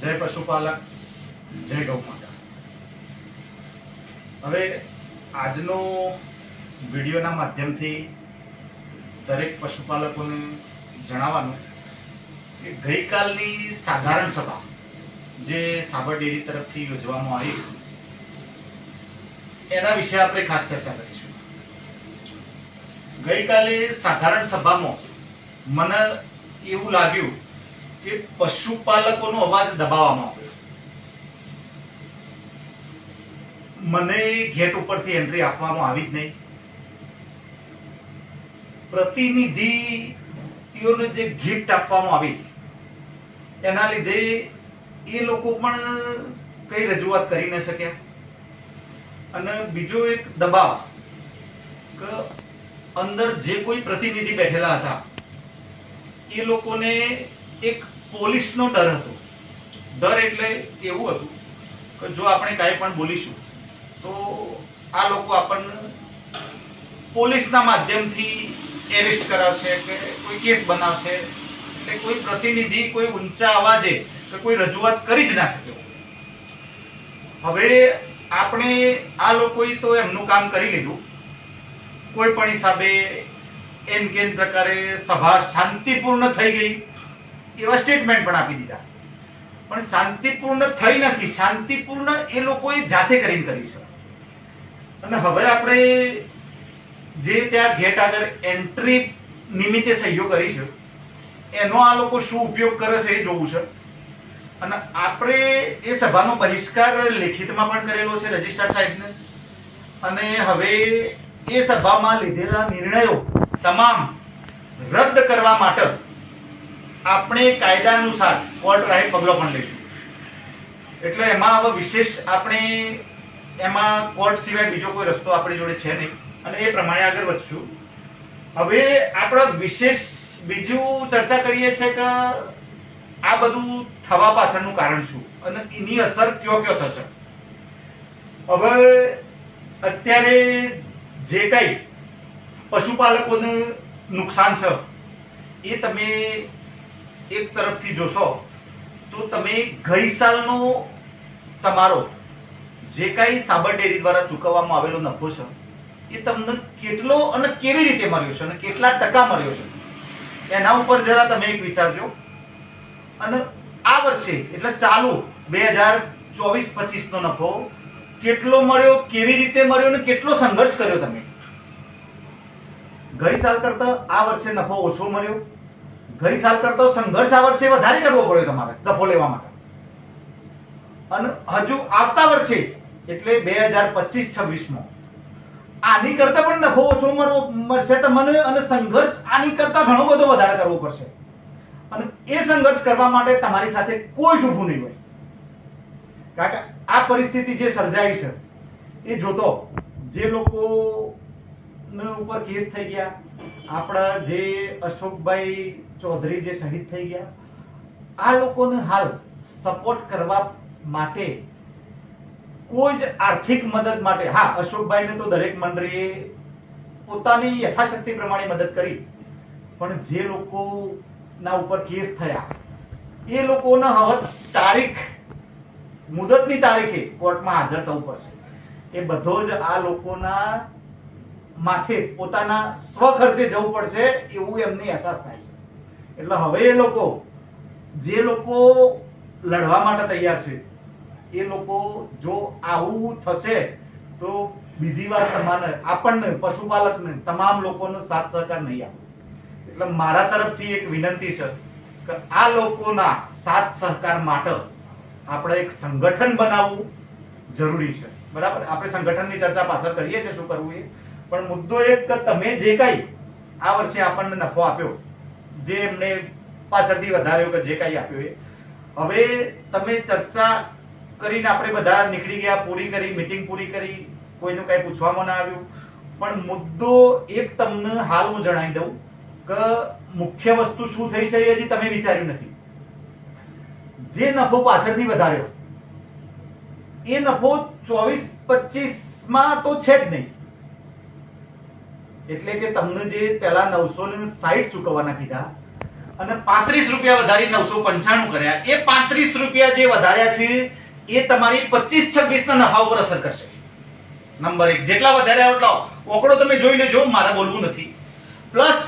જય પશુપાલક, જય ગૌ માતા. હવે આજનો વિડીયોના માધ્યમથી દરેક પશુપાલકોને જણાવવાનું કે ગઈકાલની સાધારણ સભા જે સાબર ડેરી તરફથી યોજવામાં આવી, એના વિશે આપણે ખાસ ચર્ચા કરીશું. ગઈકાલે સાધારણ સભામાં મને એવું લાગ્યું કે પશુપાલકોનો અવાજ દબાવવામાં આવ્યો મને ગેટ ઉપરથી એન્ટ્રી આપવામાં આવી જ નહીં. પ્રતિનિધિઓને જે ગિફ્ટ આપવામાં આવી, એના લીધે એ લોકો પણ કઈ રજૂઆત કરી ન શક્યા. અને બીજો એક દબાવ, કે અંદર જે કોઈ પ્રતિનિધિ બેઠેલા હતા, એ લોકોને એક પોલીસનો ડર હતો. ડર એટલે એવું હતું કે જો આપણે કાંઈ પણ બોલીશું, તો આ લોકો આપણને પોલીસના માધ્યમથી એરેસ્ટ કરાવશે કે કોઈ કેસ બનાવશે એટલે કોઈ પ્રતિનિધિ કોઈ ઊંચા અવાજે કે કોઈ રજૂઆત કરી જ ના શકે. હવે આપણે આ લોકોએ તો એમનું કામ કરી લીધું. કોઈ પણ હિસાબે એમ કેમ પ્રકારે સભા શાંતિપૂર્ણ થઈ ગઈ. એવા સ્ટેટમેન્ટ પણ આપી દીધા. પણ શાંતિપૂર્ણ થઈ નથી. શાંતિપૂર્ણ એ લોકોએ જાતે કરીને કરી છે. અને હવે આપણે જે ત્યાં ગેટ આગળ એન્ટ્રી નિમિત્તે સહીઓ કરી છે, એનો આ લોકો શું ઉપયોગ કરે છે એ જોવું છે. અને આપણે એ સભાનો બહિષ્કાર લેખિતમાં પણ કરેલો છે રજિસ્ટ્રાર સાહેબને. અને હવે એ સભામાં લીધેલા નિર્ણયો તમામ રદ કરવા માટે આપણે કાયદા અનુસાર કોર્ટ રાહે પગલો પણ લઈશું. એટલે એમાં હવે વિશેષ આપણે એમાં કોર્ટ સિવાય બીજો કોઈ રસ્તો આપણી જોડે છે નહીં. અને એ પ્રમાણે આગળ વધશું. હવે આપણે વિશેષ બીજું ચર્ચા કરીએ છીએ કે આ બધું થવા પાછળનું કારણ શું? અને એની અસર કયો કયો થશે? હવે અત્યારે જે કંઈ પશુપાલકોને નુકસાન છે, એ તમે એક તરફથી જોશો, તો તમે ગઈ સાલનો તમારો જે કાંઈ સાબર ડેરી દ્વારા ચૂકવવામાં આવેલો નફો છે, એ તમને કેટલો અને કેવી રીતે મળ્યો છે અને કેટલા ટકા મળ્યો છે? એના ઉપર જરા તમે એક વિચારજો. અને આ વર્ષે, એટલે ચાલુ બે હજાર ચોવીસ પચીસ નો નફો, કેટલો મળ્યો, કેવી રીતે મળ્યો અને કેટલો સંઘર્ષ કર્યો તમે? ગઈ સાલ કરતા આ વર્ષે નફો ઓછો મળ્યો. ગઈ સાલ કરતો સંઘર્ષ આ વર્ષે વધારે કરવો પડ્યો તમારે, દફો લેવા માટે. અને હજુ આવતા વર્ષે, એટલે બે હજાર પચીસ છવ્વીસમાં. આની કરતા પણ નફો ઓછો મળશે તમને અને સંઘર્ષ આની કરતા ઘણો બધો વધારે કરવો પડશે. અને એ સંઘર્ષ કરવા માટે તમારી સાથે કોઈ જ ઊભું નહીં હોય. કારણ કે આ પરિસ્થિતિ જે સર્જાઈ છે, એ જોતો, જે લોકો ઉપર કેસ થઈ ગયા આપણા જે અશોકભાઈ ચૌધરી જે શહીદ થઈ ગયા, આ લોકોને હાલ સપોર્ટ કરવા માટે કોઈ જ આર્થિક મદદ માટે, હા, અશોકભાઈને તો દરેક મંડળીએ પોતાની યથાશક્તિ પ્રમાણે મદદ કરી, પણ જે લોકોના ઉપર કેસ થયા, એ લોકોના હવે તારીખ, મુદતની તારીખે કોર્ટમાં હાજર થવું પડશે. એ બધો જ આ લોકોના માથે પોતાના સ્વખર્ચે જવું પડશે એવું એમને અહેસાસ થાય છે. એટલે હવે એ લોકો, જે લોકો લડવા માટે તૈયાર છે, એ લોકો જો આવું થશે, તો બીજી વાર તમારે આપણને, પશુપાલકને, તમામ લોકોનો સાથ સહકાર નહીં આપે. એટલે મારા તરફથી એક વિનંતી છે કે આ લોકોના સાથ સહકાર માટે આપણે એક સંગઠન બનાવવું જરૂરી છે. બરાબર? આપણે સંગઠનની ચર્ચા પાછળ કરીએ છીએ શું કરવું એ? પણ મુદ્દો એક કે તમે જે કઈ આ વર્ષે આપણને નફો આપ્યો, જે એમને પાછળથી વધાર્યો કે જે કઈ આપ્યો એ, હવે તમે ચર્ચા કરીને આપણે બધા નીકળી ગયા, પૂરી કરી મીટિંગ પૂરી કરી, કોઈનું કઈ પૂછવામાં ના આવ્યું. પણ મુદ્દો એક તમને હાલ હું જણાવી દઉં કે મુખ્ય વસ્તુ શું થઈ છે હજી તમે વિચાર્યું નથી. જે નફો પાછળથી વધાર્યો, એ નફો ચોવીસ પચીસમાં તો છે જ નહીં. એટલે કે તમને જે પેલા નવસો ને સાહીઠ ચૂકવવાના કીધા અને પાંત્રીસ રૂપિયા વધારી નવસો પંચાણું કર્યા. એ પાંત્રીસ રૂપિયા જે વધાર્યા છે, એ તમારી પચીસ છવ્વીસ ના નફા ઉપર અસર કરશે. નંબર એક, જેટલા વધાર્યા એટલા. ઓકડો તમે જોઈ લેજો મારે બોલવું નથી. પ્લસ,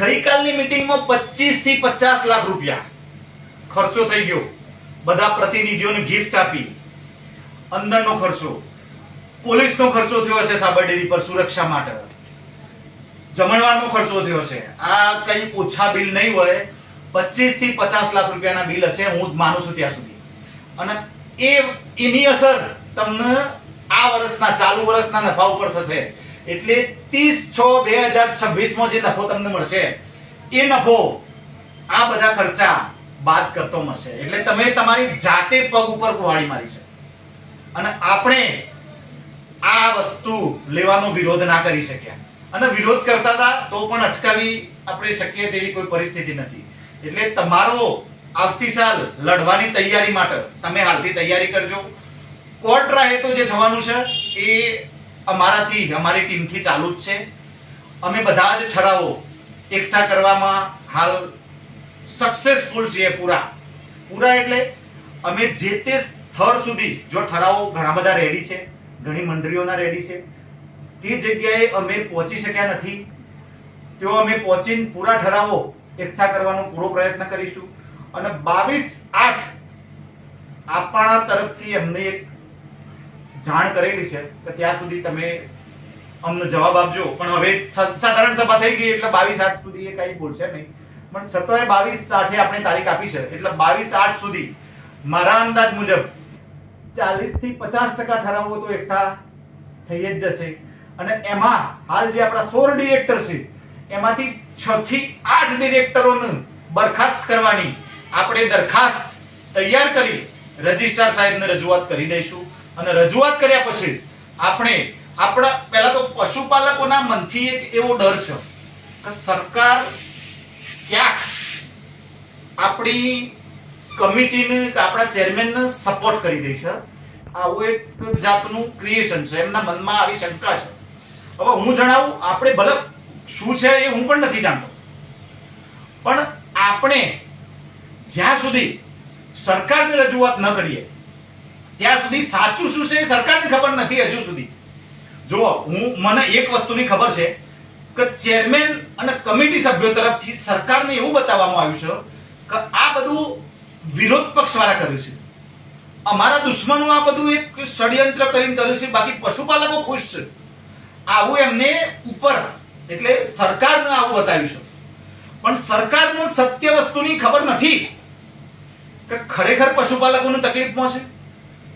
ગઈકાલની મિટિંગમાં પચીસથી પચાસ લાખ રૂપિયા ખર્ચો થઈ ગયો. બધા પ્રતિનિધિઓને ગિફ્ટ આપી. અંદરનો ખર્ચો. પોલીસનો ખર્ચો થયો હશે સાબર ડેરી પર સુરક્ષા માટે. જમણવારનો ખર્ચો થયો છે. આ કઈ ઓછા બિલ નહીં હોય પચીસથી પચાસ લાખ રૂપિયાના બિલ હશે, હું જ માનું છું ત્યાં સુધી. અને એ, એની અસર તમને આ વર્ષના, ચાલુ વર્ષના નફા ઉપર થશે. એટલે ત્રીસ છ બે હજાર છવ્વીસમાં જે નફો તમને મળશે, એ નફો આ બધા ખર્ચા બાદ કરતો મળશે. એટલે તમે તમારી જાતે પગ ઉપર કુહાડી મારી છે. અને આપણે આ વસ્તુ લેવાનો વિરોધ ના કરી શક્યા. અને વિરોધ કરતા હતા, તો પણ અટકાવી આપણે શકીએ તેવી કોઈ પરિસ્થિતિ નથી. એટલે તમારો આવતી સાલ લડવાની તૈયારી માટે તમે હાલથી તૈયારી કરજો. કોર્ટ રાહે તો જે થવાનું છે, એ અમારાથી, અમારી ટીમથી ચાલુ જ છે. અમે બધા જ ઠરાવો એકઠા કરવામાં હાલ સક્સેસફુલ છીએ પૂરા. પૂરા એટલે અમે જે તે સ્થળ સુધી, જો ઠરાવો ઘણા બધા રેડી છે, ઘણી મંડળીઓના રેડી છે તે જગ્યાએ અમે પહોંચી શક્યા નથી. તેઓ અમે પહોંચીને પૂરા ઠરાવો, એકઠા કરવાનો પૂરો પ્રયત્ન કરીશું. અને બાવીસ આઠ આપણા તરફથી અમને એક જાણ કરેલી છે કે ત્યાં સુધી તમે અમને જવાબ આપજો. પણ હવે સાધારણ સભા થઈ ગઈ, એટલે બાવીસ આઠ સુધી એ કઈ બોલશે નહીં. પણ છતાંય બાવીસ આઠે આપણે તારીખ આપી છે. એટલે બાવીસ આઠ સુધી મારા અંદાજ મુજબ ચાલીસથી પચાસ ટકા ઠરાવો તો એકઠા થઈ જ જશે. અને એમાં હાલ જે આપણા સોળ ડિરેક્ટર છે, એમાંથી છ થી આઠ ડિરેક્ટરોને બરખાસ્ત કરવાની આપણે દરખાસ્ત તૈયાર કરી રજિસ્ટ્રાર સાહેબને રજૂઆત કરી દઈશું. અને રજૂઆત કર્યા પછી આપણે આપણા પહેલા તો પશુપાલકોના મનથી એક એવો ડર છે કે સરકાર ક્યાંક આપણી કમિટીને, આપણા ચેરમેનને સપોર્ટ કરી દેશે આવું એક જાતનું ક્રિએશન છે. એમના મનમાં આવી શંકા છે. હવે હું જણાવું, આપણે ભલે શું છે એ હું પણ નથી જાણતો. પણ આપણે જ્યાં સુધી સરકારની રજૂઆત ન કરીએ, ત્યાં સુધી સાચું શું છે એ સરકારને ખબર નથી હજુ સુધી. જુઓ, હું, મને એક વસ્તુની ખબર છે કે ચેરમેન અને કમિટી સભ્યો તરફથી સરકારને એવું બતાવવામાં આવ્યું છે કે આ બધું વિરોધ પક્ષ વાળા કર્યું છે. અમારા દુશ્મનો આ બધું એક ષડયંત્ર કરીને કર્યું છે, બાકી પશુપાલકો ખુશ છે. આવું એમને ઉપર, એટલે સરકારને આવું બતાવ્યું છે. પણ સરકારને સત્ય વસ્તુની ખબર નથી કે ખરેખર પશુપાલકોને તકલીફ પહોંચે?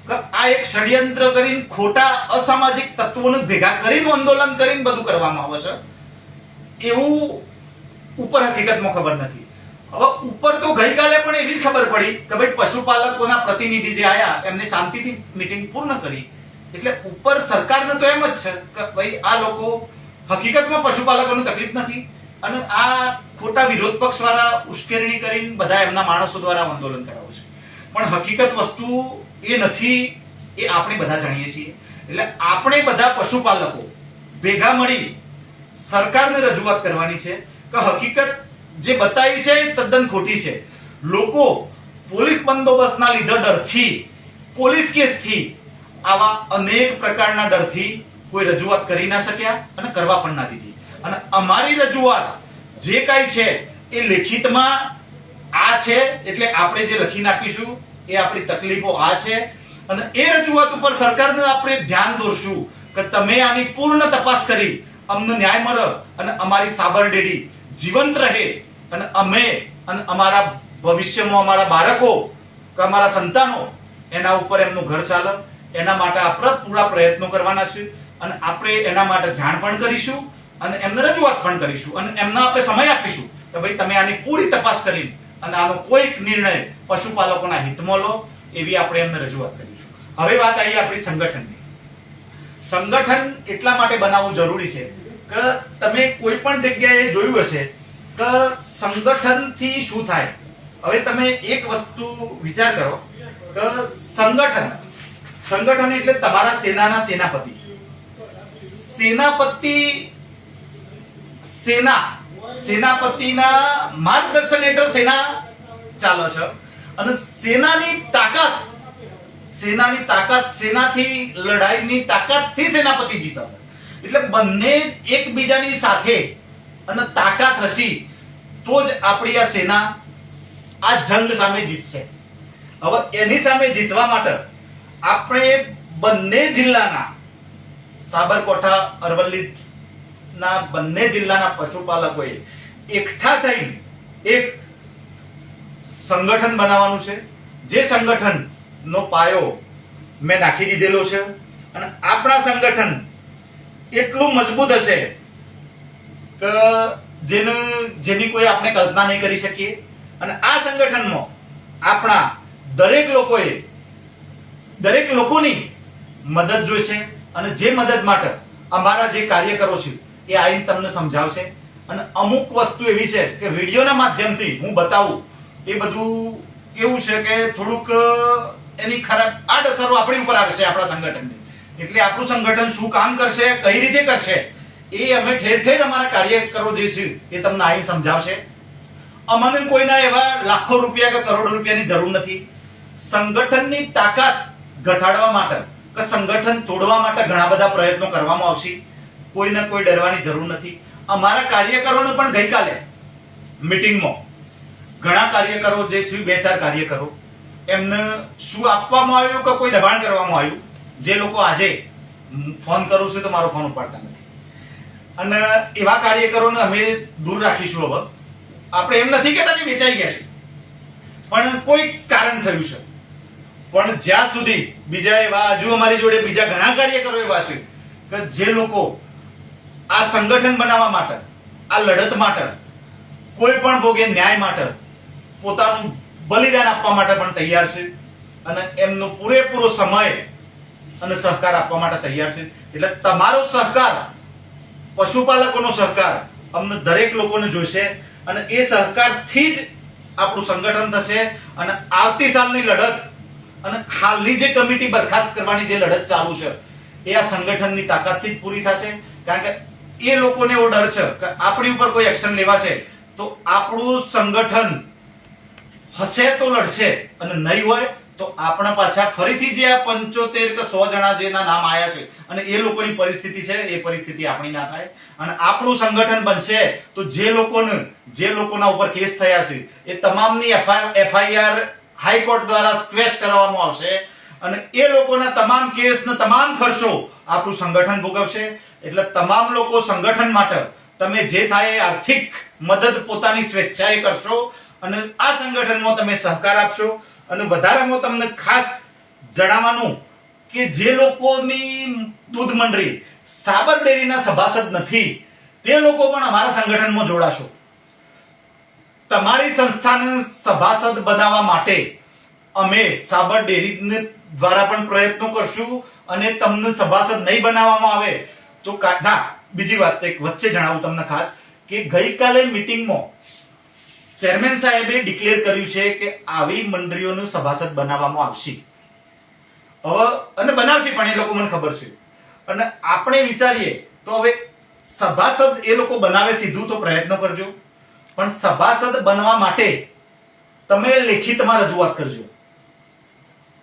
કે આ એક ષડયંત્ર કરીને ખોટા અસામાજિક તત્વોને ભેગા કરીને આંદોલન કરીને બધું કરવામાં આવે છે? એવું ઉપર હકીકતમાં ખબર નથી. હવે ઉપર તો ગઈકાલે પણ એવી જ ખબર પડી કે ભાઈ પશુપાલકોના પ્રતિનિધિ જે આયા, એમને શાંતિથી મીટિંગ પૂર્ણ કરી. એટલે ઉપર સરકારને તો એમ જ છે કે ભાઈ, આ લોકો હકીકતમાં પશુપાલકોને તકલીફ નથી અને આ ખોટા વિરોધ પક્ષ વાળા ઉશ્કેરણી કરીને બધા એમના માણસો દ્વારા આંદોલન કરાવે છે. પણ હકીકત વસ્તુ એ નથી, એ આપણે બધા જાણીએ છીએ. એટલે આપણે બધા પશુપાલકો ભેગા મળી સરકારને રજૂઆત કરવાની છે કે હકીકત જે બતાવી છે એ તદ્દન ખોટી છે. લોકો પોલીસ બંદોબસ્તના લીધે ડરથી, પોલીસ કેસથી આવા અનેક પ્રકારના ડરથી કોઈ રજૂઆત કરી ના શક્યા અને કરવા પણ ના દીધી. અને અમારી રજૂઆત જે કાંઈ છે એ લેખિતમાં આ છે, એટલે આપણે જે લખી નાખીશું એ આપણી તકલીફો આ છે. અને એ રજૂઆત ઉપર સરકારને આપણે ધ્યાન દોરશું કે તમે આની પૂર્ણ તપાસ કરી, અમને ન્યાય મળે અને અમારી સાબરડેડી જીવંત રહે. અને અમે અને અમારા ભવિષ્યમાં અમારા બાળકો કે અમારા સંતાનો એના ઉપર એમનું ઘર ચાલે. એના માટે આપણે પૂરા પ્રયત્નો કરવાના છે અને આપણે એના માટે જાણ પણ કરીશું અને એમને રજૂઆત પણ કરીશું અને એમને આપણે સમય આપીશું કે ભાઈ તમે આની પૂરી તપાસ કરી અને આનો કોઈક નિર્ણય પશુપાલકોના હિતમાં લો એવી આપણે એમને રજૂઆત કરીશું. હવે વાત આવી આપણી સંગઠનની. સંગઠન એટલા માટે બનાવવું જરૂરી છે કે તમે કોઈ પણ જગ્યાએ જોયું હશે કે સંગઠનથી શું થાય. હવે તમે એક વસ્તુ વિચાર કરો કે સંગઠન સંગઠન એટલે તમારા સેનાના સેનાપતિ. સેનાપતિ, સેના, સેનાપતિના માર્ગદર્શન હેઠળ સેના ચાલે છે. અને સેનાની તાકાત સેનાની તાકાત સેનાથી, લડાઈની તાકાતથી સેનાપતિ જીતે એટલે બંને એકબીજાની સાથે અને તાકાત હશી તો જ આપણી આ સેના આ જંગ સામે જીતશે. હવે એની સામે જીતવા માટે આપણે બંને જિલ્લાના સાબરકોઠા, અરવલ્લી ના બંને જિલ્લાના પશુપાલકોએ એકઠા થઈને એક સંગઠન બનાવવાનું છે. જે સંગઠન નો પાયો મેં નાખી દીધેલો છે અને આપણા સંગઠન એટલું મજબૂત હશે કે જેને જેની કોઈ આપણે કલ્પના નહીં કરી શકીએ. અને આ સંગઠનમાં આપણા દરેક લોકોએ દરેક લોકોની મદદ જોઈશે અને જે મદદ માટે અમારા જે કાર્યકરો છે, એ આવીને તમને સમજાવશે. અને અમુક વસ્તુ એવી છે કે વિડીયોના માધ્યમથી હું બતાવું. એ બધું કેવું છે કે થોડુંક એની ખરાબ આડઅસરો આપણી ઉપર આવે છે આપણા સંગઠનની. એટલે આપણું સંગઠન શું કામ કરશે, કઈ રીતે કરશે, એ અમે ઠેર ઠેર અમારા કાર્યકરો જે છે, એ તમને અહીં સમજાવશે. અમને કોઈના એવા લાખો રૂપિયા કે કરોડો રૂપિયાની જરૂર નથી. સંગઠનની તાકાત ઘટાડવા માટે કે સંગઠન તોડવા માટે ઘણા બધા પ્રયત્નો કરવામાં આવશે. કોઈને કોઈ ડરવાની જરૂર નથી. અમારા કાર્યકરોને પણ ગઈકાલે મીટિંગમાં ઘણા કાર્યકરો જે શ્રી બે ચાર કાર્યકરો એમને શું આપવામાં આવ્યું કે કોઈ દબાણ કરવામાં આવ્યું? જે લોકો આજે ફોન કરું છું તો મારો ફોન ઉપાડતા નથી. અને એવા કાર્યકરોને અમે દૂર રાખીશું હવે. આપણે એમ નથી કહેતા કે વેચાઈ ગયા છે. પણ કોઈ કારણ થયું છે. પણ જ્યાં સુધી બીજા એવા હજુ અમારી જોડે બીજા ઘણા કાર્યકરો એવા છે, કે જે લોકો આ સંગઠન બનાવવા માટે, આ લડત માટે, કોઈ પણ ભોગે ન્યાય માટે પોતાનું બલિદાન આપવા માટે પણ તૈયાર છે અને એમનો પૂરેપૂરો સમય અને સહકાર આપવા માટે તૈયાર છે. એટલે તમારો સહકાર, પશુપાલકોનો સહકાર અમને દરેક લોકોને જોઈશે અને એ સહકારથી જ આપણું સંગઠન થશે અને આવતી સાલની લડત અને હાલની જે કમિટી બરખાસ્ત કરવાની જે લડત ચાલુ છે, એ આ સંગઠનની તાકાતથી જ પૂરી થશે? કારણ કે એ લોકોને એવો ડર છે કે આપણી ઉપર કોઈ એક્શન લેવાશે, તો આપણું સંગઠન હશે તો લડશે અને નહીં હોય, તો આપણા પાછા ફરીથી જે આ પંચોતેર કે સો જણા જેના નામ આયા છે, અને એ લોકોની પરિસ્થિતિ છે, એ પરિસ્થિતિ આપણી ના થાય. અને આપણું સંગઠન બનશે, તો જે લોકોને, જે લોકોના ઉપર કેસ થયા છે, એ તમામની એફઆઈઆર હાઈકોર્ટ દ્વારા સ્ક્વેશ કરવામાં આવશે અને એ લોકોના તમામ કેસના તમામ ખર્ચો આપણું સંગઠન ભોગવશે. એટલે તમામ લોકો સંગઠન માટે તમે જે થાય એ આર્થિક મદદ પોતાની સ્વેચ્છાએ કરશો અને આ સંગઠનમાં તમે સહકાર આપશો. અને વધારામાં તમને ખાસ જણાવવાનું કે જે લોકોની દૂધ મંડળી સાબર ડેરીના સભાસદ નથી, તે લોકો પણ અમારા સંગઠનમાં જોડાશો. તમારી સંસ્થાને સભાસદ બનાવવા માટે અમે સાબર ડેરી દ્વારા પણ પ્રયત્નો કરશું અને તમને સભાસદ નહીં બનાવવામાં આવે તો ના, બીજી વાત એક વચ્ચે જણાવું તમને ખાસ કે ગઈકાલે મીટિંગમાં ચેરમેન સાહેબે ડિક્લેર કર્યું છે કે આવી મંડળીઓનું સભાસદ બનાવવામાં આવશે. હવે, અને બનાવશે પણ એ લોકો મને ખબર છે. અને આપણે વિચારીએ તો હવે સભાસદ એ લોકો બનાવે સીધું તો પ્રયત્ન કરજો. પણ સભાસદ બનવા માટે તમે લેખિતમાં રજૂઆત કરજો.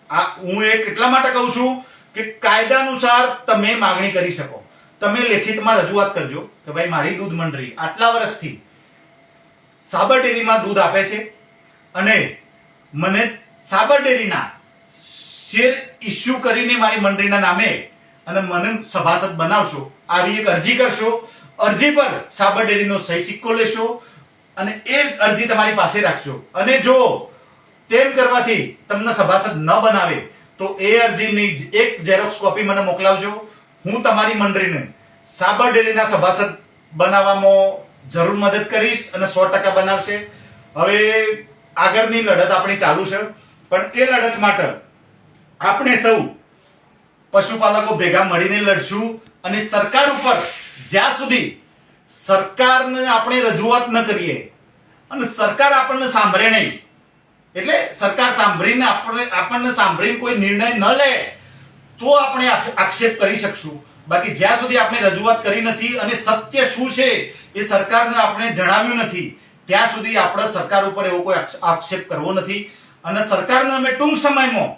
આ હું એ એટલા માટે કહું છું કે કાયદા અનુસાર તમે માગણી કરી શકો. તમે લેખિતમાં રજૂઆત કરજો કે ભાઈ મારી દૂધ મંડળી આટલા વર્ષથી સાબર ડેરીમાં દૂધ આપે છે અને મને સાબર ડેરીના શેર ઇસ્યુ કરીને મારી મંડળીના નામે અને મને સભાસદ બનાવશો, આવી એક અરજી કરશો, અરજી પર સાબર ડેરીનો સહી સિક્કો લેશો અને એ અરજી તમારી પાસે રાખજો. અને જો તેમ કરવાથી તમને સભાસદ ન બનાવે, તો એ અરજીની એક ઝેરોક્સ કોપી મને મોકલાવજો. હું તમારી મંડળીને સાબર ડેરીના સભાસદ બનાવવામાં જરૂર મદદ કરીશ અને સો ટકા બનાવશે. હવે આગળની લડત આપણી ચાલુ છે. પણ એ લડત માટે આપણે સૌ પશુપાલકો ભેગા મળીને લડશું અને સરકાર ઉપર જ્યાં સુધી સરકારને આપણે રજૂઆત ન કરીએ અને સરકાર આપણને સાંભળે નહીં. એટલે સરકાર સાંભળીને આપણે આપણને સાંભળીને કોઈ નિર્ણય ન લે, તો આપણે આક્ષેપ કરી શકશું. બાકી જ્યાં સુધી આપણે રજૂઆત કરી નથી અને સત્ય શું છે એ સરકારને આપણે જણાવ્યું નથી, ત્યાં સુધી આપણે સરકાર ઉપર એવો કોઈ આક્ષેપ કરવો નથી. અને સરકારને અમે ટૂંક સમયમાં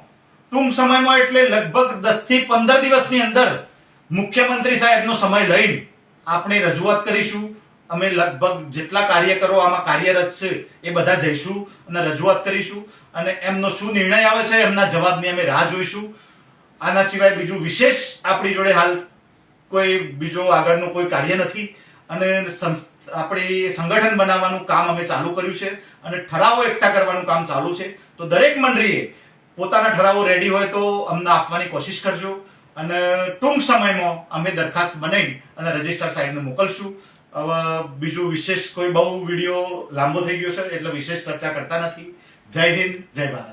ટૂંક સમયમાં એટલે લગભગ દસથી પંદર દિવસની અંદર મુખ્યમંત્રી સાહેબનો સમય લઈને આપણે રજૂઆત કરીશું. અમે લગભગ જેટલા કાર્યકરો આમાં કાર્યરત છે એ બધા જઈશું અને રજૂઆત કરીશું. અને એમનો શું નિર્ણય આવે છે એમના જવાબની અમે રાહ જોઈશું. આના સિવાય બીજું વિશેષ આપણી જોડે હાલ કોઈ બીજો આગળનું કોઈ કાર્ય નથી. અને આપણે સંગઠન બનાવવાનું કામ અમે ચાલુ કર્યું છે. અને ઠરાવો એકઠા કરવાનું કામ ચાલુ છે. તો દરેક મંડળીએ પોતાના ઠરાવો રેડી હોય તો અમને આપવાની કોશિશ કરજો. અને ટૂંક સમયમાં અમે દરખાસ્ત બનાવી અને રજિસ્ટ્રાર સાહેબને મોકલશું. હવે બીજું વિશેષ કોઈ બહુ વીડિયો લાંબો થઈ ગયો છે એટલે વિશેષ ચર્ચા કરતા નથી. જય હિન્દ, જય ભારત.